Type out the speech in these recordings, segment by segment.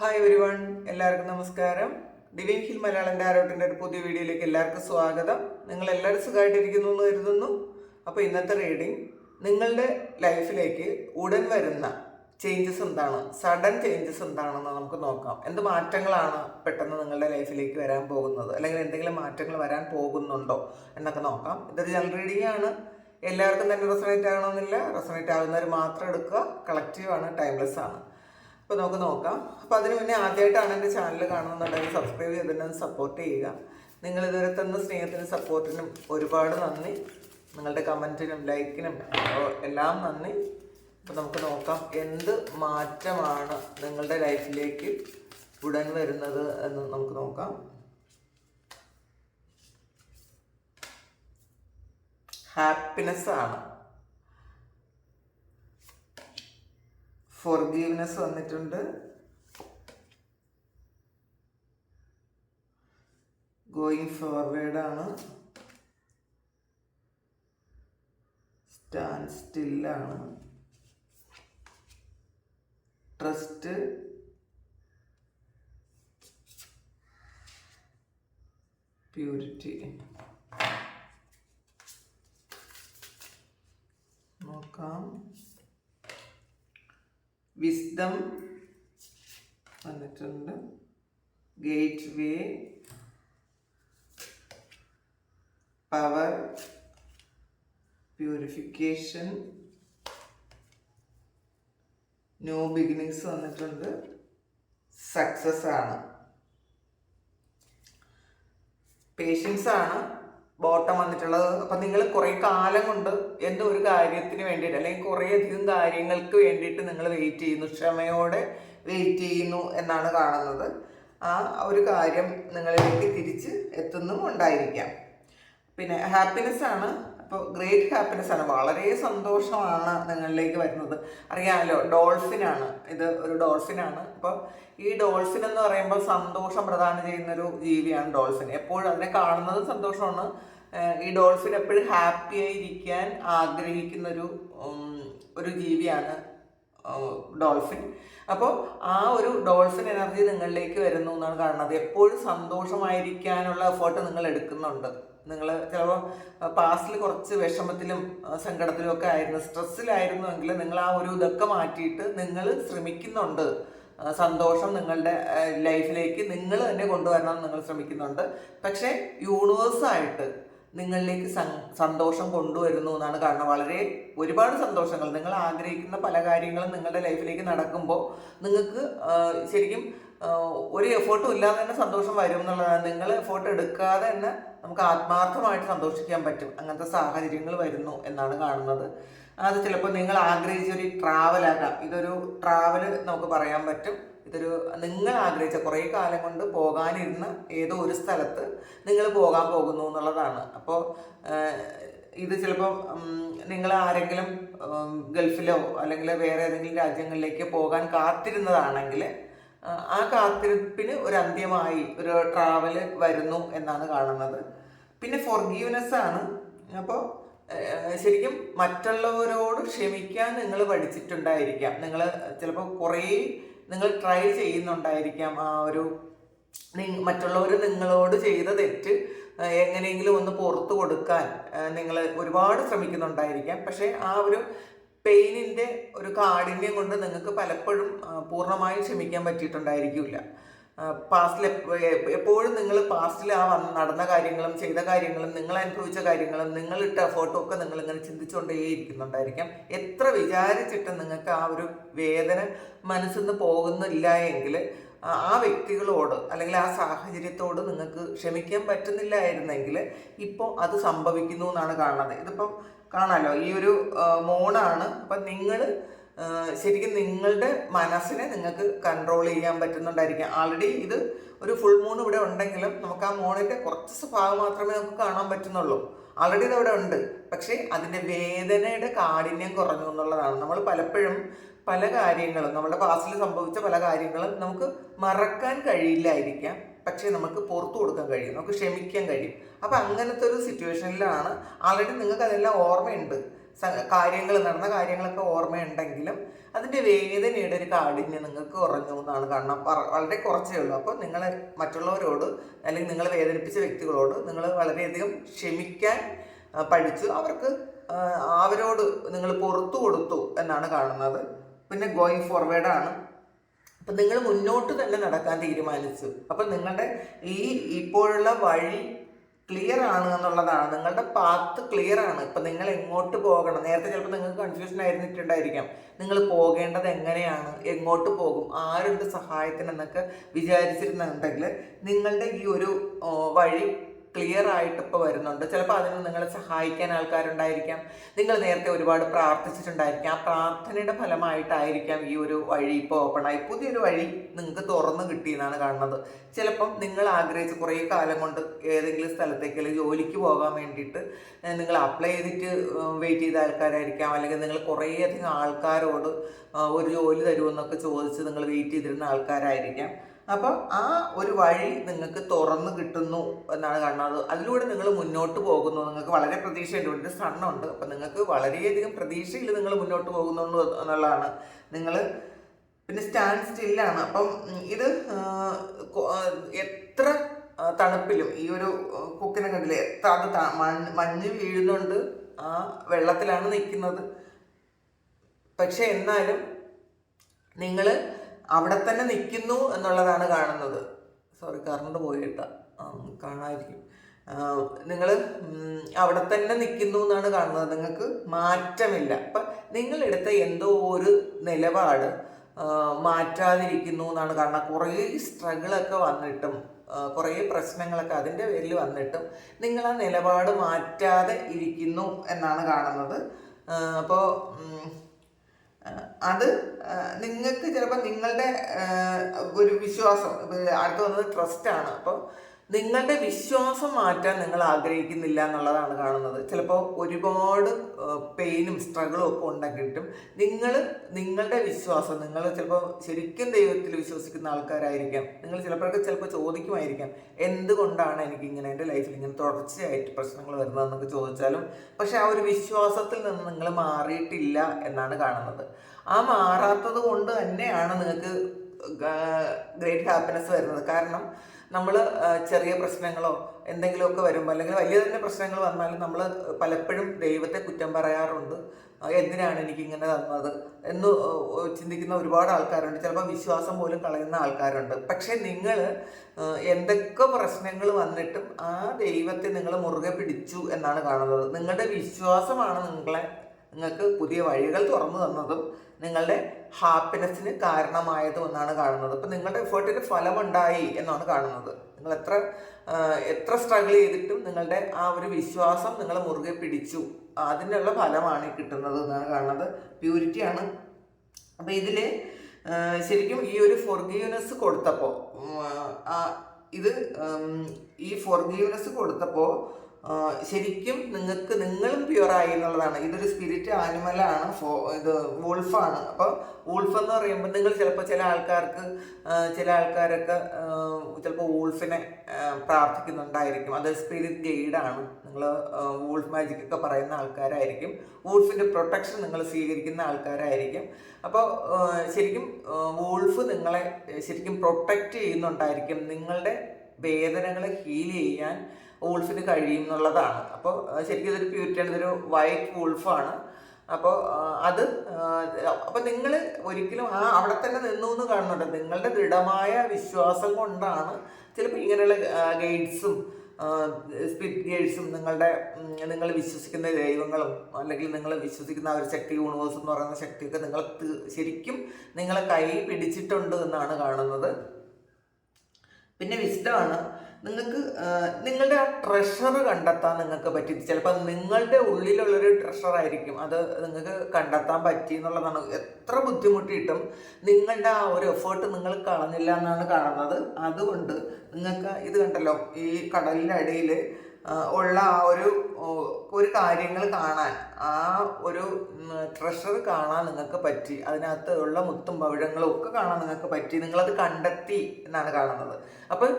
Hi ഒരു one എല്ലാവർക്കും നമസ്കാരം. ഡിവൈൻ ഹിൽ മലയാളം ഡാരോട്ടിന്റെ ഒരു പുതിയ വീഡിയോയിലേക്ക് എല്ലാവർക്കും സ്വാഗതം. നിങ്ങൾ എല്ലാവരും സുഖമായിട്ടിരിക്കുന്നു എന്ന് കരുതുന്നു. അപ്പോൾ ഇന്നത്തെ റീഡിംഗ് നിങ്ങളുടെ ലൈഫിലേക്ക് ഉടൻ വരുന്ന ചേഞ്ചസ് എന്താണ്? സഡൻ ചേഞ്ചസ് എന്താണെന്ന് നമുക്ക് നോക്കാം. എന്ത് മാറ്റങ്ങളാണ് പെട്ടെന്ന് നിങ്ങളുടെ ലൈഫിലേക്ക് വരാൻ പോകുന്നത്? അല്ലെങ്കിൽ എന്തെങ്കിലും മാറ്റങ്ങൾ വരാൻ പോകുന്നുണ്ടോ എന്നൊക്കെ നോക്കാം. ഇതൊരു ജനറൽ റീഡിംഗ് ആണ്. എല്ലാവർക്കും തന്നെ റെസണേറ്റ് ആകണമെന്നില്ല റെസണേറ്റ് ആകുന്നവർ മാത്രം എടുക്കുക. കളക്റ്റീവ് ആണ് ടൈംലെസ് ആണ്. അപ്പോൾ നമുക്ക് നോക്കാം. അപ്പോൾ അതിന് മുന്നേ ആദ്യമായിട്ടാണ് എന്റെ ചാനൽ കാണുന്നുണ്ടെങ്കിൽ സബ്സ്ക്രൈബ് ചെയ്തിട്ട് സപ്പോർട്ട് ചെയ്യുക. നിങ്ങൾ ഇതുവരെ തന്ന സ്നേഹത്തിനും സപ്പോർട്ടിനും ഒരുപാട് നന്ദി. നിങ്ങളുടെ കമന്റിനും ലൈക്കിനും എല്ലാം നന്ദി. അപ്പോൾ നമുക്ക് നോക്കാം എന്ത് മാറ്റമാണ് നിങ്ങളുടെ ലൈഫിലേക്ക് ഉടൻ വരുന്നത് എന്ന് നമുക്ക് നോക്കാം. ഹാപ്പിനെസ് ആണ്. ഫോർഗീവ്നെസ് വന്നിട്ടുണ്ട്. ഗോയിങ് ഫോർവേഡ് ആണ്. സ്റ്റാൻഡ് സ്റ്റില്ലാണ് ട്രസ്റ്റ് പ്യൂരിറ്റി നോക്കാം. വിസ്ഡം വന്നിട്ടുണ്ട്. Gateway power purification new beginnings വന്നിട്ടുണ്ട്. സക്സസ് ആണ്. പേഷ്യൻസ് ആണ്. ബോട്ടം വന്നിട്ടുള്ളത്. അപ്പം നിങ്ങൾ കുറേ കാലം കൊണ്ട് എന്തോ ഒരു കാര്യത്തിന് വേണ്ടിയിട്ട് അല്ലെങ്കിൽ കുറേ അധികം കാര്യങ്ങൾക്ക് വേണ്ടിയിട്ട് നിങ്ങൾ വെയിറ്റ് ചെയ്യുന്നു. ക്ഷമയോടെ വെയിറ്റ് ചെയ്യുന്നു എന്നാണ് കാണുന്നത്. ആ ഒരു കാര്യം നിങ്ങളിലേക്ക് തിരിച്ച് എത്തുന്നും ഉണ്ടായിരിക്കാം പിന്നെ ഹാപ്പിനെസ് ആണ് അപ്പോൾ ഗ്രേറ്റ് ഹാപ്പിനെസ് ആണ്. വളരെ സന്തോഷമാണ് നിങ്ങളിലേക്ക് വരുന്നത്. അറിയാമല്ലോ ഡോൾഫിനാണ് ഇത് ഒരു ഡോൾഫിനാണ് അപ്പോൾ ഈ ഡോൾഫിൻ എന്ന് പറയുമ്പോൾ സന്തോഷം പ്രദാനം ചെയ്യുന്നൊരു ജീവിയാണ് ഡോൾഫിൻ എപ്പോഴും അതിനെ കാണുന്നത് സന്തോഷമാണ്. ഈ ഡോൾഫിൻ എപ്പോഴും ഹാപ്പി ആയിരിക്കാൻ ആഗ്രഹിക്കുന്നൊരു ഒരു ജീവിയാണ് ഡോൾഫിൻ അപ്പോൾ ആ ഒരു ഡോൾഫിൻ എനർജി നിങ്ങളിലേക്ക് വരുന്നു എന്നാണ് കാണുന്നത്. എപ്പോഴും സന്തോഷമായിരിക്കാനുള്ള എഫേർട്ട് നിങ്ങൾ എടുക്കുന്നുണ്ട്. നിങ്ങൾ ചിലപ്പോൾ പാസ്റ്റിൽ കുറച്ച് വിഷമത്തിലും സങ്കടത്തിലും ഒക്കെ ആയിരുന്നു. സ്ട്രെസ്സിലായിരുന്നു എങ്കിൽ നിങ്ങൾ ആ ഒരു ഇതൊക്കെ മാറ്റിയിട്ട് നിങ്ങൾ ശ്രമിക്കുന്നുണ്ട്. സന്തോഷം നിങ്ങളുടെ ലൈഫിലേക്ക് നിങ്ങൾ തന്നെ കൊണ്ടുവരണം നിങ്ങൾ ശ്രമിക്കുന്നുണ്ട്. പക്ഷേ യൂണിവേഴ്സായിട്ട് നിങ്ങളിലേക്ക് സന്തോഷം കൊണ്ടുവരുന്നു എന്നാണ് കാരണം വളരെ ഒരുപാട് സന്തോഷങ്ങൾ. നിങ്ങൾ ആഗ്രഹിക്കുന്ന പല കാര്യങ്ങളും നിങ്ങളുടെ ലൈഫിലേക്ക് നടക്കുമ്പോൾ നിങ്ങൾക്ക് ശരിക്കും ഒരു എഫേർട്ടും ഇല്ലാതെ തന്നെ സന്തോഷം വരും എന്നുള്ളതാണ് നിങ്ങൾ എഫേർട്ട് എടുക്കാതെ തന്നെ നമുക്ക് ആത്മാർത്ഥമായിട്ട് സന്തോഷിക്കാൻ പറ്റും. അങ്ങനത്തെ സാഹചര്യങ്ങൾ വരുന്നു എന്നാണ് കാണുന്നത്. അത് ചിലപ്പോൾ നിങ്ങൾ ആഗ്രഹിച്ച ഒരു ട്രാവൽ ആകാം. ഇതൊരു ട്രാവൽ നമുക്ക് പറയാൻ പറ്റും. ഇതൊരു നിങ്ങൾ ആഗ്രഹിച്ച കുറേ കാലം കൊണ്ട് പോകാനിരുന്ന ഏതോ ഒരു സ്ഥലത്ത് നിങ്ങൾ പോകാൻ പോകുന്നു എന്നുള്ളതാണ്. അപ്പോൾ ഇത് ചിലപ്പം നിങ്ങൾ ആരെങ്കിലും ഗൾഫിലോ അല്ലെങ്കിൽ വേറെ ഏതെങ്കിലും രാജ്യങ്ങളിലേക്ക് പോകാൻ കാത്തിരുന്നതാണെങ്കിൽ ആ, കാത്തിരിപ്പിന് ഒരു അന്ത്യമായി ഒരു ട്രാവൽ വരുന്നു എന്നാണ് കാണുന്നത്. പിന്നെ ഫോർഗീവ്നെസ് ആണ്. അപ്പോൾ ശരിക്കും മറ്റുള്ളവരോട് ക്ഷമിക്കാൻ നിങ്ങൾ പഠിച്ചിട്ടുണ്ടായിരിക്കാം. നിങ്ങൾ ചിലപ്പോൾ കുറേ നിങ്ങൾ ട്രൈ ചെയ്യുന്നുണ്ടായിരിക്കാം. ആ ഒരു മറ്റുള്ളവർ നിങ്ങളോട് ചെയ്ത തെറ്റ് എങ്ങനെയെങ്കിലും ഒന്ന് പുറത്തു കൊടുക്കാൻ നിങ്ങൾ ഒരുപാട് ശ്രമിക്കുന്നുണ്ടായിരിക്കാം. പക്ഷേ ആ ഒരു പെയിനിന്റെ ഒരു കാഠിന്യം കൊണ്ട് നിങ്ങൾക്ക് പലപ്പോഴും പൂർണമായും ക്ഷമിക്കാൻ പറ്റിയിട്ടുണ്ടായിരിക്കില്ല. പാസ്റ്റിൽ എപ്പോഴും നിങ്ങൾ പാസ്റ്റിൽ ആ വന്ന് നടന്ന കാര്യങ്ങളും ചെയ്ത കാര്യങ്ങളും നിങ്ങൾ അനുഭവിച്ച കാര്യങ്ങളും നിങ്ങൾ ഇട്ട ഒക്കെ നിങ്ങൾ ഇങ്ങനെ ചിന്തിച്ചുകൊണ്ടേയിരിക്കുന്നുണ്ടായിരിക്കാം. എത്ര വിചാരിച്ചിട്ട് നിങ്ങൾക്ക് ആ ഒരു വേദന മനസ്സിൽ നിന്ന് പോകുന്നില്ല എങ്കിൽ ആ വ്യക്തികളോട് അല്ലെങ്കിൽ ആ സാഹചര്യത്തോട് നിങ്ങൾക്ക് ക്ഷമിക്കാൻ പറ്റുന്നില്ലായിരുന്നെങ്കിൽ ഇപ്പോൾ അത് സംഭവിക്കുന്നു എന്നാണ് കാണുന്നത്. ഇതിപ്പം കാണാലോ? ഈ ഒരു മോഡാണ്. അപ്പം നിങ്ങൾ ശരിക്കും നിങ്ങളുടെ മനസ്സിനെ നിങ്ങൾക്ക് കൺട്രോൾ ചെയ്യാൻ പറ്റുന്നുണ്ടായിരിക്കാം. ആൾറെഡി ഇത് ഒരു ഫുൾ മൂൺ ഇവിടെ ഉണ്ടെങ്കിലും നമുക്ക് ആ മോണിന്റെ കുറച്ച് സ്വഭാവം മാത്രമേ നമുക്ക് കാണാൻ പറ്റുന്നുള്ളൂ. ആൾറെഡി ഇത് അവിടെ ഉണ്ട്. പക്ഷേ അതിന്റെ വേദനയുടെ കാഠിന്യം കുറഞ്ഞു എന്നുള്ളതാണ്. നമ്മൾ പലപ്പോഴും പല കാര്യങ്ങളും നമ്മുടെ പാസ്റ്റിൽ സംഭവിച്ച പല കാര്യങ്ങളും നമുക്ക് മറക്കാൻ കഴിയില്ലായിരിക്കാം. പക്ഷേ നമുക്ക് പുറത്തു കൊടുക്കാൻ കഴിയും നമുക്ക് ക്ഷമിക്കാൻ കഴിയും. അപ്പം അങ്ങനത്തെ ഒരു സിറ്റുവേഷനിലാണ് ആൾറെഡി നിങ്ങൾക്ക് അതെല്ലാം ഓർമ്മയുണ്ട്. കാര്യങ്ങൾ നടന്ന കാര്യങ്ങളൊക്കെ ഓർമ്മയുണ്ടെങ്കിലും അതിന്റെ വേദനയുടെ ഒരു കാഠിന്യം നിങ്ങൾക്ക് കുറഞ്ഞു എന്നാണ് കാരണം വളരെ കുറച്ചേ ഉള്ളൂ. അപ്പോൾ നിങ്ങൾ മറ്റുള്ളവരോട് അല്ലെങ്കിൽ നിങ്ങളെ വേദനിപ്പിച്ച വ്യക്തികളോട് നിങ്ങൾ വളരെയധികം ക്ഷമിക്കാൻ പഠിച്ചു. അവർക്ക് അവരോട് നിങ്ങൾ പുറത്തു കൊടുത്തു എന്നാണ് കാണുന്നത്. പിന്നെ ഗോയിങ് ഫോർവേഡാണ് അപ്പം നിങ്ങൾ മുന്നോട്ട് തന്നെ നടക്കാൻ തീരുമാനിച്ചു. അപ്പം നിങ്ങളുടെ ഈ ഇപ്പോഴുള്ള വഴി ക്ലിയർ ആണ് എന്നുള്ളതാണ്. നിങ്ങളുടെ പാത്ത് ക്ലിയർ ആണ്. ഇപ്പം നിങ്ങൾ എങ്ങോട്ട് പോകണം? നേരത്തെ ചിലപ്പോൾ നിങ്ങൾക്ക് കൺഫ്യൂഷൻ ആയിരുന്നിട്ടുണ്ടായിരിക്കാം. നിങ്ങൾ പോകേണ്ടത് എങ്ങനെയാണ്? എങ്ങോട്ട് പോകും? ആരുടെ സഹായത്തിനെന്നൊക്കെ വിചാരിച്ചിരുന്നുണ്ടെങ്കിൽ നിങ്ങളുടെ ഈ ഒരു വഴി ക്ലിയർ ആയിട്ട് ഇപ്പോൾ വരുന്നുണ്ട്. ചിലപ്പോൾ അതിന് നിങ്ങളെ സഹായിക്കാൻ ആൾക്കാരുണ്ടായിരിക്കാം. നിങ്ങൾ നേരത്തെ ഒരുപാട് പ്രാർത്ഥിച്ചിട്ടുണ്ടായിരിക്കാം. ആ പ്രാർത്ഥനയുടെ ഫലമായിട്ടായിരിക്കാം ഈ ഒരു വഴി ഇപ്പോൾ ഓപ്പണായി പുതിയൊരു വഴി നിങ്ങൾക്ക് തുറന്നു കിട്ടിയെന്നാണ് കാണുന്നത്. ചിലപ്പം നിങ്ങൾ ആഗ്രഹിച്ച് കുറേ കാലം കൊണ്ട് ഏതെങ്കിലും സ്ഥലത്തേക്ക് അല്ലെങ്കിൽ ജോലിക്ക് പോകാൻ വേണ്ടിയിട്ട് നിങ്ങൾ അപ്ലൈ ചെയ്തിട്ട് വെയിറ്റ് ചെയ്ത ആൾക്കാരായിരിക്കാം. അല്ലെങ്കിൽ നിങ്ങൾ കുറേയധികം ആൾക്കാരോട് ഒരു ജോലി തരുമെന്നൊക്കെ ചോദിച്ച് നിങ്ങൾ വെയിറ്റ് ചെയ്തിരുന്ന ആൾക്കാരായിരിക്കാം. അപ്പം ആ ഒരു വഴി നിങ്ങൾക്ക് തുറന്ന് കിട്ടുന്നു എന്നാണ് കാണുന്നത്. അതിലൂടെ നിങ്ങൾ മുന്നോട്ട് പോകുന്നു. നിങ്ങൾക്ക് വളരെ പ്രതീക്ഷയുണ്ട്. ഒരു സണ്ണുണ്ട്. അപ്പം നിങ്ങൾക്ക് വളരെയധികം പ്രതീക്ഷയിൽ നിങ്ങൾ മുന്നോട്ട് പോകുന്നു എന്നുള്ളതാണ്. നിങ്ങൾ പിന്നെ സ്റ്റാൻഡ് സ്റ്റില്ലാണ് അപ്പം ഇത് എത്ര തണുപ്പിലും ഈ ഒരു കുക്കിനെ കണ്ടില്ലേ? എത്ര അത് മഞ്ഞ് വീഴുന്നുണ്ട്. ആ വെള്ളത്തിലാണ് നിൽക്കുന്നത്. പക്ഷെ എന്നാലും നിങ്ങൾ അവിടെ തന്നെ നിൽക്കുന്നു എന്നുള്ളതാണ് കാണുന്നത്. സോറി കറണ്ട് പോയിട്ട കാണാതിരിക്കും. നിങ്ങൾ അവിടെ തന്നെ നിൽക്കുന്നു എന്നാണ് കാണുന്നത്. നിങ്ങൾക്ക് മാറ്റമില്ല. അപ്പം നിങ്ങളെടുത്ത എന്തോ ഒരു നിലപാട് മാറ്റാതിരിക്കുന്നു എന്നാണ് കാണുന്നത്. കുറേ സ്ട്രഗിളൊക്കെ വന്നിട്ടും കുറേ പ്രശ്നങ്ങളൊക്കെ അതിന്റെ പേരിൽ വന്നിട്ടും നിങ്ങൾ ആ നിലപാട് മാറ്റാതെ ഇരിക്കുന്നു എന്നാണ് കാണുന്നത്. അപ്പോൾ അത് നിങ്ങൾക്ക് ചിലപ്പോൾ നിങ്ങളുടെ ഒരു വിശ്വാസം അടുത്ത് വന്നത് ട്രസ്റ്റാണ് അപ്പോൾ നിങ്ങളുടെ വിശ്വാസം മാറ്റാൻ നിങ്ങൾ ആഗ്രഹിക്കുന്നില്ല എന്നുള്ളതാണ് കാണുന്നത്. ചിലപ്പോൾ ഒരുപാട് പെയിനും സ്ട്രഗിളും ഒക്കെ ഉണ്ടാക്കിയിട്ടും നിങ്ങൾ നിങ്ങളുടെ വിശ്വാസം നിങ്ങൾ ചിലപ്പോൾ ശരിക്കും ദൈവത്തിൽ വിശ്വസിക്കുന്ന ആൾക്കാരായിരിക്കാം. നിങ്ങൾ ചിലപ്പോഴൊക്കെ ചിലപ്പോൾ ചോദിക്കുമായിരിക്കാം എന്തുകൊണ്ടാണ് എനിക്ക് ഇങ്ങനെ എന്റെ ലൈഫിൽ ഇങ്ങനെ തുടർച്ചയായിട്ട് പ്രശ്നങ്ങൾ വരുന്നതെന്നൊക്കെ ചോദിച്ചാലും പക്ഷെ ആ ഒരു വിശ്വാസത്തിൽ നിന്ന് നിങ്ങൾ മാറിയിട്ടില്ല എന്നാണ് കാണുന്നത്. ആ മാറാത്തത് കൊണ്ട് തന്നെയാണ് നിങ്ങൾക്ക് ഗ്രേറ്റ് ഹാപ്പിനെസ് വരുന്നത്. കാരണം നമ്മൾ ചെറിയ പ്രശ്നങ്ങളോ എന്തെങ്കിലുമൊക്കെ വരുമ്പോൾ അല്ലെങ്കിൽ വലിയ തന്നെ പ്രശ്നങ്ങൾ വന്നാലും നമ്മൾ പലപ്പോഴും ദൈവത്തെ കുറ്റം പറയാറുണ്ട്. എന്തിനാണ് എനിക്കിങ്ങനെ തന്നത് എന്ന് ചിന്തിക്കുന്ന ഒരുപാട് ആൾക്കാരുണ്ട്. ചിലപ്പോൾ വിശ്വാസം പോലും കളയുന്ന ആൾക്കാരുണ്ട്. പക്ഷേ നിങ്ങൾ എന്തൊക്കെ പ്രശ്നങ്ങൾ വന്നിട്ടും ആ ദൈവത്തെ നിങ്ങൾ മുറുകെ പിടിച്ചു എന്നാണ് കാണുന്നത്. നിങ്ങളുടെ വിശ്വാസമാണ് നിങ്ങളെ നിങ്ങൾക്ക് പുതിയ വഴികൾ തുറന്നു തന്നതും നിങ്ങളുടെ ഹാപ്പിനെസ്സിന് കാരണമായതും എന്നാണ് കാണുന്നത്. അപ്പം നിങ്ങളുടെ എഫേർട്ടിന് ഫലമുണ്ടായി എന്നാണ് കാണുന്നത്. നിങ്ങൾ എത്ര എത്ര സ്ട്രഗിൾ ചെയ്തിട്ടും നിങ്ങളുടെ ആ ഒരു വിശ്വാസം നിങ്ങൾ മുറുകെ പിടിച്ചു. അതിനുള്ള ഫലമാണ് കിട്ടുന്നത് എന്നാണ് കാണുന്നത്. പ്യൂരിറ്റിയാണ് അപ്പം ഇതിൽ ശരിക്കും ഈ ഒരു ഫോർഗീവ്നെസ് കൊടുത്തപ്പോൾ ഇത് ഈ ഫോർഗീവ്നെസ് കൊടുത്തപ്പോൾ ശരിക്കും നിങ്ങൾക്ക് നിങ്ങളും പ്യുവറായി എന്നുള്ളതാണ്. ഇതൊരു സ്പിരിറ്റ് ആനിമലാണ് ഫോ ഇത് വൂൾഫാണ് അപ്പോൾ വൂൾഫ് എന്ന് പറയുമ്പോൾ നിങ്ങൾ ചിലപ്പോൾ ചില ആൾക്കാർക്ക് ചില ആൾക്കാരൊക്കെ ചിലപ്പോൾ വൂൾഫിനെ പ്രാർത്ഥിക്കുന്നുണ്ടായിരിക്കും. അത് സ്പിരിറ്റ് ഗൈഡാണ് നിങ്ങൾ വൂൾഫ് മാജിക് ഒക്കെ പറയുന്ന ആൾക്കാരായിരിക്കും. വൂൾഫിന്റെ പ്രൊട്ടക്ഷൻ നിങ്ങൾ സ്വീകരിക്കുന്ന ആൾക്കാരായിരിക്കും. അപ്പോൾ ശരിക്കും വൂൾഫ് നിങ്ങളെ ശരിക്കും പ്രൊട്ടക്റ്റ് ചെയ്യുന്നുണ്ടായിരിക്കും. നിങ്ങളുടെ വേദനകളെ ഹീൽ ചെയ്യാൻ വൂൾഫിന് കഴിയും എന്നുള്ളതാണ് അപ്പോൾ ശരിക്കും ഇതൊരു പ്യൂരിറ്റിയാണ് ഇതൊരു വൈറ്റ് വൂൾഫാണ് അപ്പോൾ അത് അപ്പോൾ നിങ്ങൾ ഒരിക്കലും ആ അവിടെ തന്നെ നിന്നു എന്ന് കാണുന്നുണ്ട്. നിങ്ങളുടെ ദൃഢമായ വിശ്വാസം കൊണ്ടാണ് ചിലപ്പോൾ ഇങ്ങനെയുള്ള ഗൈഡ്സും സ്പിരിറ്റ് ഗൈഡ്സും നിങ്ങളുടെ നിങ്ങൾ വിശ്വസിക്കുന്ന ദൈവങ്ങളും അല്ലെങ്കിൽ നിങ്ങൾ വിശ്വസിക്കുന്ന ആ ഒരു ശക്തി യൂണിവേഴ്സ് എന്ന് പറയുന്ന ശക്തിയൊക്കെ നിങ്ങൾ ശരിക്കും നിങ്ങളെ കൈ പിടിച്ചിട്ടുണ്ട് എന്നാണ് കാണുന്നത്. പിന്നെ വിസ്ഡമാണ് നിങ്ങൾക്ക് നിങ്ങളുടെ ആ ട്രഷർ കണ്ടെത്താൻ നിങ്ങൾക്ക് പറ്റി. ചിലപ്പോൾ നിങ്ങളുടെ ഉള്ളിലുള്ളൊരു ട്രഷർ ആയിരിക്കും. അത് നിങ്ങൾക്ക് കണ്ടെത്താൻ പറ്റി എന്നുള്ളതാണ്. എത്ര ബുദ്ധിമുട്ടിയിട്ടും നിങ്ങളുടെ ആ ഒരു എഫേർട്ട് നിങ്ങൾ കളഞ്ഞില്ല എന്നാണ് കാണുന്നത്. അതുകൊണ്ട് നിങ്ങൾക്ക് ഇത് കണ്ടല്ലോ ഈ കടലിന്റെ അടിയിൽ ഉള്ള ആ ഒരു ഒരു കാര്യങ്ങൾ കാണാൻ ആ ഒരു ട്രഷർ കാണാൻ നിങ്ങൾക്ക് പറ്റി. അതിനകത്ത് ഉള്ള മുത്തും പവിഴങ്ങളും ഒക്കെ കാണാൻ നിങ്ങൾക്ക് പറ്റി. നിങ്ങളത് കണ്ടെത്തി എന്നാണ് കാണുന്നത്. അപ്പം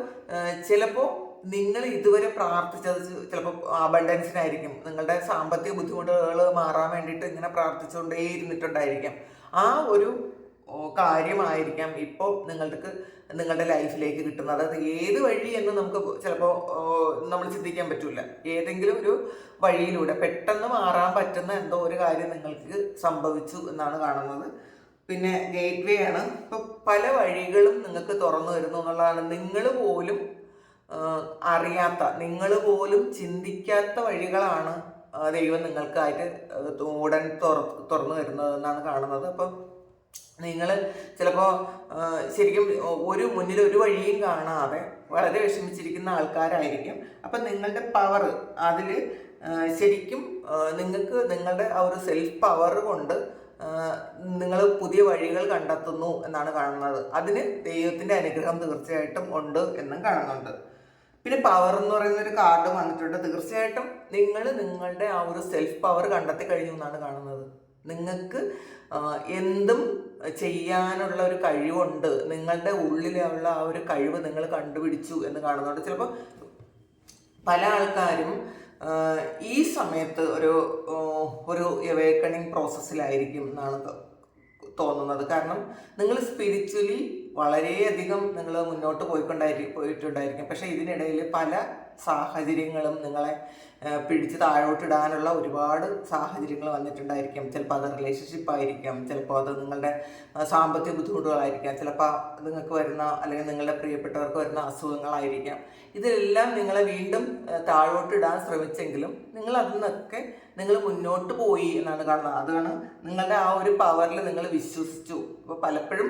ചിലപ്പോൾ നിങ്ങൾ ഇതുവരെ പ്രാർത്ഥിച്ചത് ചിലപ്പോൾ അബണ്ടൻസിനായിരിക്കും നിങ്ങളുടെ സാമ്പത്തിക ബുദ്ധിമുട്ടുകൾ മാറാൻ വേണ്ടിയിട്ട് ഇങ്ങനെ പ്രാർത്ഥിച്ചുകൊണ്ടേ ഇരുന്നിട്ടുണ്ടായിരിക്കാം ആ ഒരു കാര്യമായിരിക്കാം. ഇപ്പോൾ നിങ്ങൾക്ക് നിങ്ങളുടെ ലൈഫിലേക്ക് കിട്ടുന്നത്. അതായത് ഏത് വഴി എന്ന് നമുക്ക് ചിലപ്പോൾ നമ്മൾ ചിന്തിക്കാൻ പറ്റില്ല ഏതെങ്കിലും ഒരു വഴിയിലൂടെ പെട്ടെന്ന് മാറാൻ പറ്റുന്ന എന്തോ ഒരു കാര്യം നിങ്ങൾക്ക് സംഭവിച്ചു എന്നാണ് കാണുന്നത്. പിന്നെ ഗേറ്റ് വേ ആണ്. ഇപ്പോൾ പല വഴികളും നിങ്ങൾക്ക് തുറന്നു വരുന്നു എന്നുള്ളതാണ്. നിങ്ങൾ പോലും അറിയാത്ത നിങ്ങൾ പോലും ചിന്തിക്കാത്ത വഴികളാണ് ദൈവം നിങ്ങൾക്കായിട്ട് ഉടൻ തുറ തുറന്നു വരുന്നത് എന്നാണ് കാണുന്നത്. അപ്പം നിങ്ങൾ ചിലപ്പോൾ ശരിക്കും ഒരു മുന്നിൽ ഒരു വഴിയും കാണാതെ വളരെ വിഷമിച്ചിരിക്കുന്ന ആൾക്കാരായിരിക്കും. അപ്പം നിങ്ങളുടെ പവർ അതിൽ ശരിക്കും നിങ്ങൾക്ക് നിങ്ങളുടെ ആ ഒരു സെൽഫ് പവർ കൊണ്ട് നിങ്ങൾ പുതിയ വഴികൾ കണ്ടെത്തുന്നു എന്നാണ് കാണുന്നത്. അതിന് ദൈവത്തിന്റെ അനുഗ്രഹം തീർച്ചയായിട്ടും ഉണ്ട് എന്നും കാണുന്നുണ്ട്. പിന്നെ പവർ എന്ന് പറയുന്ന ഒരു കാർഡ് വന്നിട്ടുണ്ട്. തീർച്ചയായിട്ടും നിങ്ങൾ നിങ്ങളുടെ ആ ഒരു സെൽഫ് പവർ കണ്ടെത്തി കഴിഞ്ഞു എന്നാണ് കാണുന്നത്. നിങ്ങൾക്ക് എന്തും ചെയ്യാനുള്ള ഒരു കഴിവുണ്ട്. നിങ്ങളുടെ ഉള്ളിലുള്ള ആ ഒരു കഴിവ് നിങ്ങൾ കണ്ടുപിടിച്ചു എന്ന് കാണുന്നുണ്ട്. ചിലപ്പോൾ പല ആൾക്കാരും ഈ സമയത്ത് ഒരു ഒരു എവേക്കണിങ് പ്രോസസ്സിലായിരിക്കും എന്നാണ് തോന്നുന്നത്. കാരണം നിങ്ങൾ സ്പിരിച്വലി വളരെയധികം നിങ്ങൾ മുന്നോട്ട് പോയിക്കൊണ്ടായിരിക്കും പോയിട്ടുണ്ടായിരിക്കും. പക്ഷേ ഇതിനിടയിൽ പല സാഹചര്യങ്ങളും നിങ്ങളെ പിടിച്ച് താഴോട്ടിടാനുള്ള ഒരുപാട് സാഹചര്യങ്ങൾ വന്നിട്ടുണ്ടായിരിക്കും. ചിലപ്പോൾ അത് റിലേഷൻഷിപ്പ് ആയിരിക്കാം ചിലപ്പോൾ അത് നിങ്ങളുടെ സാമ്പത്തിക ബുദ്ധിമുട്ടുകളായിരിക്കാം ചിലപ്പോൾ നിങ്ങൾക്ക് വരുന്ന അല്ലെങ്കിൽ നിങ്ങളുടെ പ്രിയപ്പെട്ടവർക്ക് വരുന്ന അസുഖങ്ങളായിരിക്കാം. ഇതെല്ലാം നിങ്ങളെ വീണ്ടും താഴോട്ട് താഴോട്ടിടാൻ ശ്രമിച്ചെങ്കിലും നിങ്ങൾ അതിൽ നിന്നൊക്കെ നിങ്ങൾ മുന്നോട്ട് പോയി എന്നാണ് കാണുന്നത്. അതാണ് നിങ്ങളുടെ ആ ഒരു പവറിൽ നിങ്ങൾ വിശ്വസിച്ചു. അപ്പോൾ പലപ്പോഴും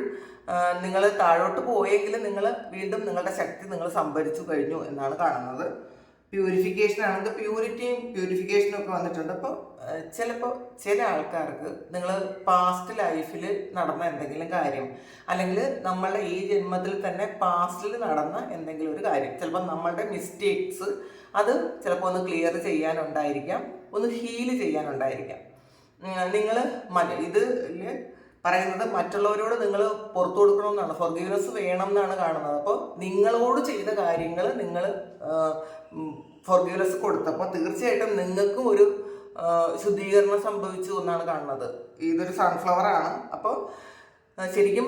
നിങ്ങൾ താഴോട്ട് പോയെങ്കിലും നിങ്ങൾ വീണ്ടും നിങ്ങളുടെ ശക്തി നിങ്ങൾ സംഭരിച്ചു കഴിഞ്ഞു എന്നാണ് കാണുന്നത്. പ്യൂരിഫിക്കേഷൻ ആണെങ്കിൽ പ്യൂരിറ്റിയും പ്യൂരിഫിക്കേഷനും ഒക്കെ വന്നിട്ടുണ്ട്. അപ്പോൾ ചിലപ്പോൾ ചില ആൾക്കാർക്ക് നിങ്ങൾ പാസ്റ്റ് ലൈഫിൽ നടന്ന എന്തെങ്കിലും കാര്യം അല്ലെങ്കിൽ നമ്മളുടെ ഈ ജന്മത്തിൽ തന്നെ പാസ്റ്റിൽ നടന്ന എന്തെങ്കിലും ഒരു കാര്യം ചിലപ്പോൾ നമ്മളുടെ മിസ്റ്റേക്സ് അത് ചിലപ്പോൾ ഒന്ന് ക്ലിയർ ചെയ്യാനുണ്ടായിരിക്കാം ഒന്ന് ഹീൽ ചെയ്യാനുണ്ടായിരിക്കാം. നിങ്ങൾ ഇത് പറയുന്നത് മറ്റുള്ളവരോട് നിങ്ങൾ പുറത്തു കൊടുക്കണമെന്നാണ്. ഫോർഗീവ്നെസ് വേണം എന്നാണ് കാണുന്നത്. അപ്പോൾ നിങ്ങളോട് ചെയ്ത കാര്യങ്ങൾ നിങ്ങൾ ഫോർഗീവ്നെസ് കൊടുത്തപ്പോൾ തീർച്ചയായിട്ടും നിങ്ങൾക്കും ഒരു ശുദ്ധീകരണം സംഭവിച്ചു എന്നാണ് കാണുന്നത്. ഇതൊരു സൺഫ്ലവർ ആണ്. അപ്പോൾ ശരിക്കും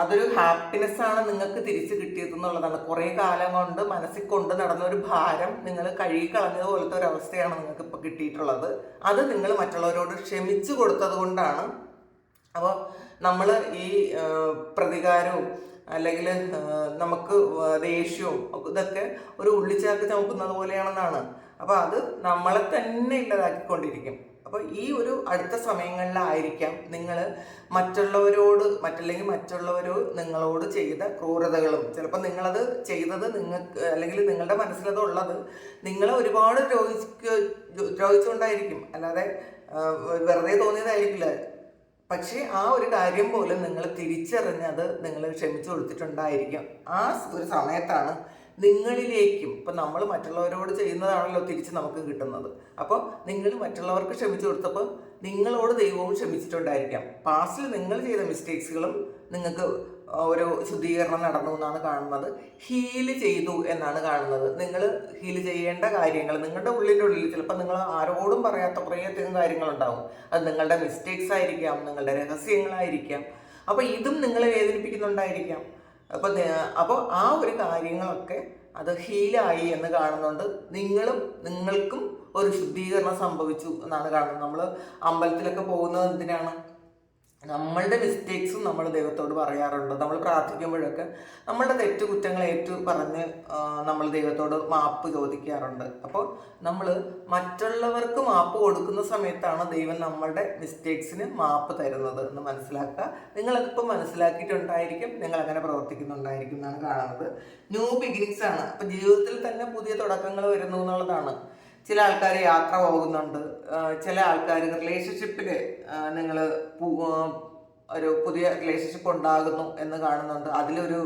അതൊരു ഹാപ്പിനെസ് ആണ് നിങ്ങൾക്ക് തിരിച്ചു കിട്ടിയത് എന്നുള്ളതാണ്. കുറേ കാലം കൊണ്ട് മനസ്സിൽ കൊണ്ട് നടന്ന ഒരു ഭാരം നിങ്ങൾ കഴുകി കളഞ്ഞത് പോലത്തെ ഒരു അവസ്ഥയാണ് നിങ്ങൾക്ക് ഇപ്പോൾ കിട്ടിയിട്ടുള്ളത്. അത് നിങ്ങൾ മറ്റുള്ളവരോട് ക്ഷമിച്ചു കൊടുത്തത് കൊണ്ടാണ് അപ്പോൾ നമ്മൾ ഈ പ്രതികാരവും അല്ലെങ്കിൽ നമുക്ക് ദേഷ്യവും ഇതൊക്കെ ഒരു ഉള്ളിച്ചേർത്ത് ചമക്കുന്നത് പോലെയാണെന്നാണ്. അപ്പോൾ അത് നമ്മളെ തന്നെ ഇല്ലാതാക്കിക്കൊണ്ടിരിക്കും. അപ്പോൾ ഈ ഒരു അടുത്ത സമയങ്ങളിലായിരിക്കാം നിങ്ങൾ മറ്റുള്ളവരോട് മറ്റല്ലെങ്കിൽ മറ്റുള്ളവർ നിങ്ങളോട് ചെയ്ത ക്രൂരതകളും. ചിലപ്പോൾ നിങ്ങളത് ചെയ്തത് നിങ്ങൾക്ക് അല്ലെങ്കിൽ നിങ്ങളുടെ മനസ്സിലത് ഉള്ളത് നിങ്ങളെ ഒരുപാട് ദ്രോഹിച്ച് ദ്രോഹിച്ചുകൊണ്ടായിരിക്കും. അല്ലാതെ വെറുതെ തോന്നിയതായിരിക്കില്ല. പക്ഷേ ആ ഒരു കാര്യം പോലും നിങ്ങൾ തിരിച്ചറിഞ്ഞത് നിങ്ങൾ ക്ഷമിച്ചു കൊടുത്തിട്ടുണ്ടായിരിക്കും. ആ ഒരു സമയത്താണ് നിങ്ങളിലേക്കും ഇപ്പം നമ്മൾ മറ്റുള്ളവരോട് ചെയ്യുന്നതാണല്ലോ തിരിച്ച് നമുക്ക് കിട്ടുന്നത്. അപ്പോൾ നിങ്ങൾ മറ്റുള്ളവർക്ക് ക്ഷമിച്ചു കൊടുത്തപ്പോൾ നിങ്ങളോട് ദൈവവും ക്ഷമിച്ചിട്ടുണ്ടായിരിക്കാം. പാസ്റ്റിൽ നിങ്ങൾ ചെയ്ത മിസ്റ്റേക്സുകളും നിങ്ങൾക്ക് ഒരു ശുദ്ധീകരണം നടന്നു എന്നാണ് കാണുന്നത്. ഹീൽ ചെയ്തു എന്നാണ് കാണുന്നത്. നിങ്ങൾ ഹീൽ ചെയ്യേണ്ട കാര്യങ്ങൾ നിങ്ങളുടെ ഉള്ളിന്റെ ഉള്ളിൽ ചിലപ്പോൾ നിങ്ങൾ ആരോടും പറയാത്ത കുറേയധികം കാര്യങ്ങളുണ്ടാവും. അത് നിങ്ങളുടെ മിസ്റ്റേക്സ് ആയിരിക്കാം നിങ്ങളുടെ രഹസ്യങ്ങളായിരിക്കാം. അപ്പോൾ ഇതും നിങ്ങളെ വേദനിപ്പിക്കുന്നുണ്ടായിരിക്കാം. അപ്പം അപ്പോൾ ആ ഒരു കാര്യങ്ങളൊക്കെ അത് ഹീലായി എന്ന് കാണുന്നുണ്ട്. നിങ്ങളും നിങ്ങൾക്കും ഒരു ശുദ്ധീകരണം സംഭവിച്ചു എന്നാണ് കാണുന്നത്. നമ്മൾ അമ്പലത്തിലൊക്കെ പോകുന്നത് എന്തിനാണ്? നമ്മളുടെ മിസ്റ്റേക്സും നമ്മൾ ദൈവത്തോട് പറയാറുണ്ട്. നമ്മൾ പ്രാർത്ഥിക്കുമ്പോഴൊക്കെ നമ്മളുടെ തെറ്റു കുറ്റങ്ങൾ ഏറ്റു പറഞ്ഞ് നമ്മൾ ദൈവത്തോട് മാപ്പ് ചോദിക്കാറുണ്ട്. അപ്പോൾ നമ്മൾ മറ്റുള്ളവർക്ക് മാപ്പ് കൊടുക്കുന്ന സമയത്താണ് ദൈവം നമ്മളുടെ മിസ്റ്റേക്സിന് മാപ്പ് തരുന്നത് എന്ന് മനസ്സിലാക്കുക. നിങ്ങളതിപ്പോൾ മനസ്സിലാക്കിയിട്ടുണ്ടായിരിക്കും നിങ്ങൾ അങ്ങനെ പ്രവർത്തിക്കുന്നുണ്ടായിരിക്കും എന്നാണ് കാണുന്നത്. ന്യൂ ബിഗിനിങ്സ് ആണ്. അപ്പം ജീവിതത്തിൽ തന്നെ പുതിയ തുടക്കങ്ങൾ വരുന്നു എന്നുള്ളതാണ്. ചില ആൾക്കാർ യാത്ര പോകുന്നുണ്ട്. ചില ആൾക്കാർ റിലേഷൻഷിപ്പിൽ നിങ്ങൾ ഒരു പുതിയ റിലേഷൻഷിപ്പ് ഉണ്ടാകുന്നു എന്ന് കാണുന്നുണ്ട്. അതിലൊരു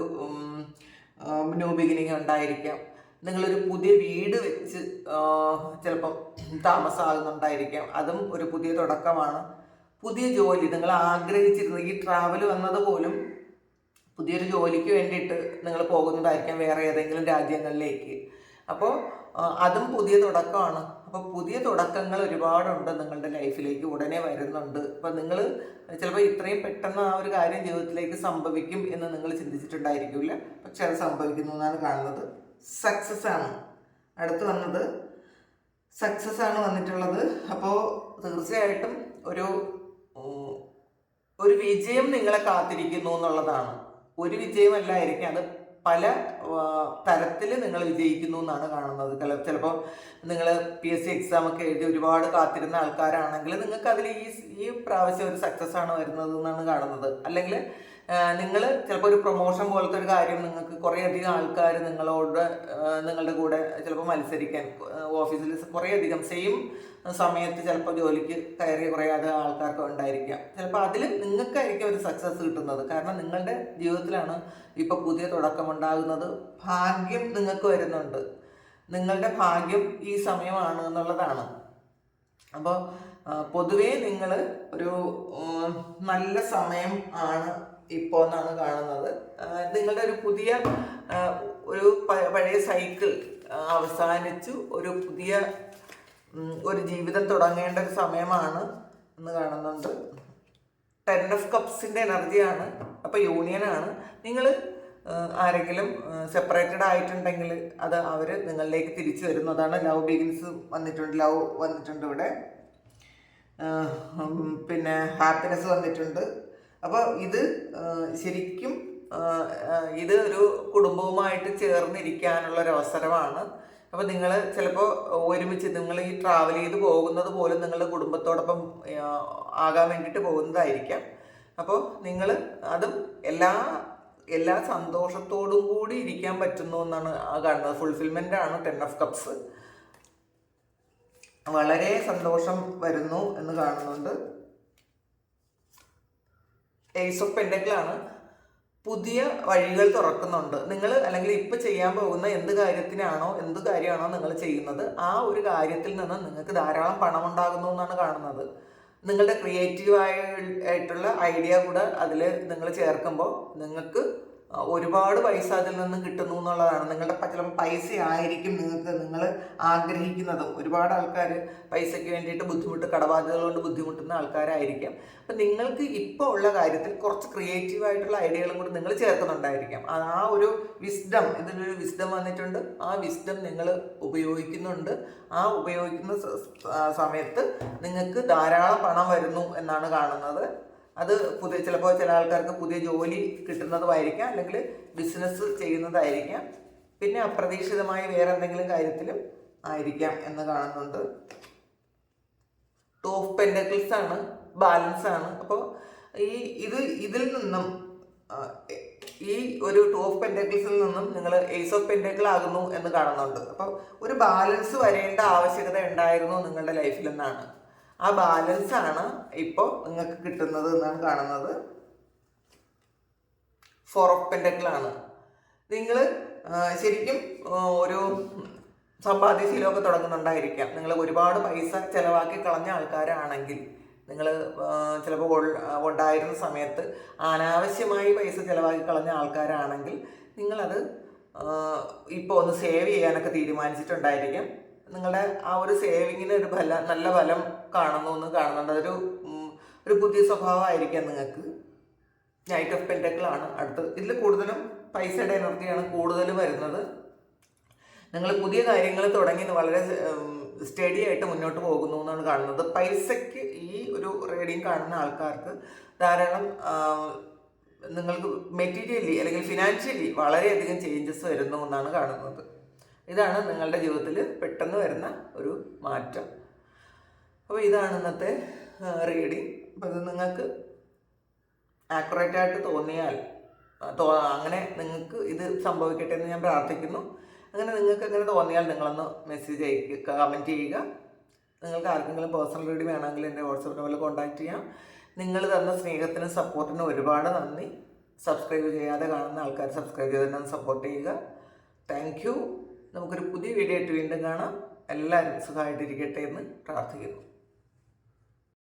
ന്യൂ ബിഗിനിങ് ഉണ്ടായിരിക്കാം. നിങ്ങളൊരു പുതിയ വീട് വെച്ച് ചിലപ്പം താമസമാകുന്നുണ്ടായിരിക്കാം അതും ഒരു പുതിയ തുടക്കമാണ്. പുതിയ ജോലി നിങ്ങൾ ആഗ്രഹിച്ചിരുന്നത് ഈ ട്രാവൽ വന്നത് പോലും പുതിയൊരു ജോലിക്ക് വേണ്ടിയിട്ട് നിങ്ങൾ പോകുന്നതായിരിക്കാം വേറെ ഏതെങ്കിലും രാജ്യങ്ങളിലേക്ക്. അപ്പോൾ അതും പുതിയ തുടക്കമാണ്. അപ്പോൾ പുതിയ തുടക്കങ്ങൾ ഒരുപാടുണ്ട് നിങ്ങളുടെ ലൈഫിലേക്ക് ഉടനെ വരുന്നുണ്ട്. അപ്പോൾ നിങ്ങൾ ചിലപ്പോൾ ഇത്രയും പെട്ടെന്ന് ആ ഒരു കാര്യം ജീവിതത്തിലേക്ക് സംഭവിക്കും എന്ന് നിങ്ങൾ ചിന്തിച്ചിട്ടുണ്ടായിരിക്കില്ല. പക്ഷെ അത് സംഭവിക്കുന്നു എന്നാണ് കാണുന്നത്. സക്സസ് ആണ്. അടുത്ത് വന്നത് സക്സസ് ആണ് വന്നിട്ടുള്ളത്. അപ്പോൾ തീർച്ചയായിട്ടും ഒരു ഒരു വിജയം നിങ്ങളെ കാത്തിരിക്കുന്നു എന്നുള്ളതാണ്. ഒരു വിജയമല്ലായിരിക്കും അത് പല തരത്തിൽ നിങ്ങൾ വിജയിക്കുന്നു എന്നാണ് കാണുന്നത്. ചില- ചിലപ്പോൾ നിങ്ങൾ പി എസ് സി എക്സാം ഒക്കെ എഴുതി ഒരുപാട് കാത്തിരുന്ന ആൾക്കാരാണെങ്കിൽ നിങ്ങൾക്ക് അതിൽ ഈ ഈ പ്രാവശ്യം ഒരു സക്സസ് ആണ് വരുന്നത് എന്നാണ് കാണുന്നത്. അല്ലെങ്കിൽ നിങ്ങൾ ചിലപ്പോൾ ഒരു പ്രൊമോഷൻ പോലത്തെ ഒരു കാര്യം നിങ്ങൾക്ക് കുറേയധികം ആൾക്കാർ നിങ്ങളോട് നിങ്ങളുടെ കൂടെ ചിലപ്പോൾ മത്സരിക്കാൻ ഓഫീസിൽ കുറേയധികം സെയിം സമയത്ത് ചിലപ്പോൾ ജോലിക്ക് കയറി കുറേ അധികം ആൾക്കാർക്ക് ഉണ്ടായിരിക്കാം. ചിലപ്പോൾ അതിൽ നിങ്ങൾക്കായിരിക്കും ഒരു സക്സസ് കിട്ടുന്നത്. കാരണം നിങ്ങളുടെ ജീവിതത്തിലാണ് ഇപ്പോൾ പുതിയ തുടക്കമുണ്ടാകുന്നത് ഭാഗ്യം നിങ്ങൾക്ക് വരുന്നുണ്ട്. നിങ്ങളുടെ ഭാഗ്യം ഈ സമയമാണ് എന്നുള്ളതാണ്. അപ്പോൾ പൊതുവേ നിങ്ങൾ ഒരു നല്ല സമയം ആണ് ഇപ്പോൾ എന്നാണ് കാണുന്നത്. നിങ്ങളുടെ ഒരു പുതിയ ഒരു പഴയ സൈക്കിൾ അവസാനിച്ചു. ഒരു പുതിയ ഒരു ജീവിതം തുടങ്ങേണ്ട ഒരു സമയമാണ് എന്ന് കാണുന്നുണ്ട്. ടെൻ ഓഫ് കപ്സിന്റെ എനർജിയാണ് അപ്പോൾ യൂണിയനാണ് നിങ്ങൾ ആരെങ്കിലും സെപ്പറേറ്റഡ് ആയിട്ടുണ്ടെങ്കിൽ അത് അവർ നിങ്ങളിലേക്ക് തിരിച്ചു വരുന്നതാണ് ലവ് ബിഗിൻസ് വന്നിട്ടുണ്ട്. ലവ് വന്നിട്ടുണ്ട് ഇവിടെ. പിന്നെ ഹാപ്പിനെസ് വന്നിട്ടുണ്ട്. അപ്പോൾ ഇത് ശരിക്കും ഇത് ഒരു കുടുംബവുമായിട്ട് ചേർന്നിരിക്കാനുള്ള ഒരു അവസരമാണ്. അപ്പോൾ നിങ്ങൾ ചിലപ്പോൾ ഒരുമിച്ച് നിങ്ങൾ ഈ ട്രാവൽ ചെയ്ത് പോകുന്നത് പോലും നിങ്ങളുടെ കുടുംബത്തോടൊപ്പം ആകാൻ വേണ്ടിയിട്ട് പോകുന്നതായിരിക്കാം. അപ്പോൾ നിങ്ങൾ അതും എല്ലാ എല്ലാ സന്തോഷത്തോടും കൂടി ഇരിക്കാൻ പറ്റുന്നു എന്നാണ് കാണുന്നത്. ഫുൾഫിൽമെന്റ് ആണ് ടെൻ ഓഫ് കപ്സ് വളരെ സന്തോഷം വരുന്നു എന്ന് കാണുന്നുണ്ട്. ഏസ് ഓഫ് പെൻഡക്കിളാണ് പുതിയ വഴികൾ തുറക്കുന്നുണ്ട്. നിങ്ങൾ അല്ലെങ്കിൽ ഇപ്പൊ ചെയ്യാൻ പോകുന്ന എന്ത് കാര്യത്തിനാണോ എന്ത് കാര്യമാണോ നിങ്ങൾ ചെയ്യുന്നത് ആ ഒരു കാര്യത്തിൽ നിന്ന് നിങ്ങൾക്ക് ധാരാളം പണം ഉണ്ടാകുന്നു എന്നാണ് കാണുന്നത്. നിങ്ങളുടെ ക്രിയേറ്റീവായ ആയിട്ടുള്ള ഐഡിയ കൂടെ അതിൽ നിങ്ങൾ ചേർക്കുമ്പോൾ നിങ്ങൾക്ക് ഒരുപാട് പൈസ അതിൽ നിന്ന് കിട്ടുന്നു എന്നുള്ളതാണ്. നിങ്ങളുടെ ചിലപ്പോൾ പൈസ ആയിരിക്കും നിങ്ങൾക്ക് നിങ്ങൾ ആഗ്രഹിക്കുന്നതും. ഒരുപാട് ആൾക്കാർ പൈസയ്ക്ക് വേണ്ടിയിട്ട് ബുദ്ധിമുട്ട് കടബാധ്യതകൾ കൊണ്ട് ബുദ്ധിമുട്ടുന്ന ആൾക്കാരായിരിക്കാം. അപ്പം നിങ്ങൾക്ക് ഇപ്പോൾ ഉള്ള കാര്യത്തിൽ കുറച്ച് ക്രിയേറ്റീവ് ആയിട്ടുള്ള ഐഡിയകളും കൂടി നിങ്ങൾ ചേർക്കുന്നുണ്ടായിരിക്കാം. ആ ഒരു വിസ്ഡം ഇതിനൊരു വിസ്ഡം വന്നിട്ടുണ്ട്. ആ വിസ്ഡം നിങ്ങൾ ഉപയോഗിക്കുന്നുണ്ട്. ആ ഉപയോഗിക്കുന്ന സമയത്ത് നിങ്ങൾക്ക് ധാരാളം പണം വരുന്നു എന്നാണ് കാണുന്നത്. അത് പുതിയ ചിലപ്പോൾ ചില ആൾക്കാർക്ക് പുതിയ ജോലി കിട്ടുന്നതുമായിരിക്കാം അല്ലെങ്കിൽ ബിസിനസ് ചെയ്യുന്നതായിരിക്കാം. പിന്നെ അപ്രതീക്ഷിതമായി വേറെ എന്തെങ്കിലും കാര്യത്തിലും ആയിരിക്കാം എന്ന് കാണുന്നുണ്ട്. ടു ഓഫ് പെൻഡക്കിൾസ് ആണ് ബാലൻസ് ആണ്. അപ്പോൾ ഈ ഇത് ഇതിൽ നിന്നും ഈ ഒരു ടു ഓഫ് പെൻഡക്കിൾസിൽ നിന്നും നിങ്ങൾ ഏസ് ഓഫ് പെൻഡക്കിൾ ആകുന്നു എന്ന് കാണുന്നുണ്ട്. അപ്പോൾ ഒരു ബാലൻസ് വരേണ്ട ആവശ്യകത ഉണ്ടായിരുന്നു നിങ്ങളുടെ ലൈഫിൽ എന്നാണ്. ആ ബാലൻസ് ആണ് ഇപ്പോൾ നിങ്ങൾക്ക് കിട്ടുന്നത് എന്നാണ് കാണുന്നത്. ഫോർ ഓഫ് പെൻഡക്കിളാണ് നിങ്ങൾ ശരിക്കും ഒരു സമ്പാദ്യശീലമൊക്കെ തുടങ്ങുന്നുണ്ടായിരിക്കാം. നിങ്ങൾ ഒരുപാട് പൈസ ചിലവാക്കി കളഞ്ഞ ആൾക്കാരാണെങ്കിൽ നിങ്ങൾ ചിലപ്പോൾ ഉണ്ടായിരുന്ന സമയത്ത് അനാവശ്യമായി പൈസ ചിലവാക്കി കളഞ്ഞ ആൾക്കാരാണെങ്കിൽ നിങ്ങളത് ഇപ്പോൾ ഒന്ന് സേവ് ചെയ്യാനൊക്കെ തീരുമാനിച്ചിട്ടുണ്ടായിരിക്കാം. നിങ്ങളുടെ ആ ഒരു സേവിങ്ങിന് ഒരു ഫല നല്ല ഫലം കാണുന്നു എന്ന് കാണുന്നുണ്ട്. അതൊരു ഒരു പുതിയ സ്വഭാവമായിരിക്കാം നിങ്ങൾക്ക്. നൈറ്റ് ഓഫ് പെന്റക്കിൾ ആണ് അടുത്ത് ഇതിൽ കൂടുതലും പൈസയുടെ എനർജിയാണ് കൂടുതൽ വരുന്നത്. നിങ്ങൾ പുതിയ കാര്യങ്ങൾ തുടങ്ങി വളരെ സ്റ്റഡി ആയിട്ട് മുന്നോട്ട് പോകുന്നു എന്നാണ് കാണുന്നത്. പൈസയ്ക്ക് ഈ ഒരു റീഡിങ് കാണുന്ന ആൾക്കാർക്ക് ധാരാളം നിങ്ങൾക്ക് മെറ്റീരിയലി അല്ലെങ്കിൽ ഫിനാൻഷ്യലി വളരെയധികം ചേഞ്ചസ് വരുന്നു എന്നാണ് കാണുന്നത്. ഇതാണ് നിങ്ങളുടെ ജീവിതത്തിൽ പെട്ടെന്ന് വരുന്ന ഒരു മാറ്റം. അപ്പോൾ ഇതാണ് ഇന്നത്തെ റീഡിങ് അപ്പോൾ ഇത് നിങ്ങൾക്ക് ആക്യുറേറ്റ് ആയിട്ട് തോന്നിയാൽ അങ്ങനെ നിങ്ങൾക്ക് ഇത് സംഭവിക്കട്ടെ എന്ന് ഞാൻ പ്രാർത്ഥിക്കുന്നു. അങ്ങനെ നിങ്ങൾക്ക് അങ്ങനെ തോന്നിയാൽ നിങ്ങളൊന്ന് മെസ്സേജ് അയക്കുക കമന്റ് ചെയ്യുക. നിങ്ങൾക്ക് ആർക്കെങ്കിലും പേഴ്സണൽ റീഡിങ് വേണമെങ്കിൽ എന്റെ വാട്സപ്പ് നമ്പറിൽ കോൺടാക്റ്റ് ചെയ്യാം. നിങ്ങൾ തന്ന സ്നേഹത്തിനും സപ്പോർട്ടിനും ഒരുപാട് നന്ദി. സബ്സ്ക്രൈബ് ചെയ്യാതെ കാണുന്ന ആൾക്കാർ സബ്സ്ക്രൈബ് ചെയ്ത് തന്നെ സപ്പോർട്ട് ചെയ്യുക. താങ്ക് യു നമുക്കൊരു പുതിയ വീഡിയോ ആയിട്ട് വീണ്ടും കാണാം. എല്ലാവരും സുഖമായിട്ടിരിക്കട്ടെ എന്ന് പ്രാർത്ഥിക്കുന്നു.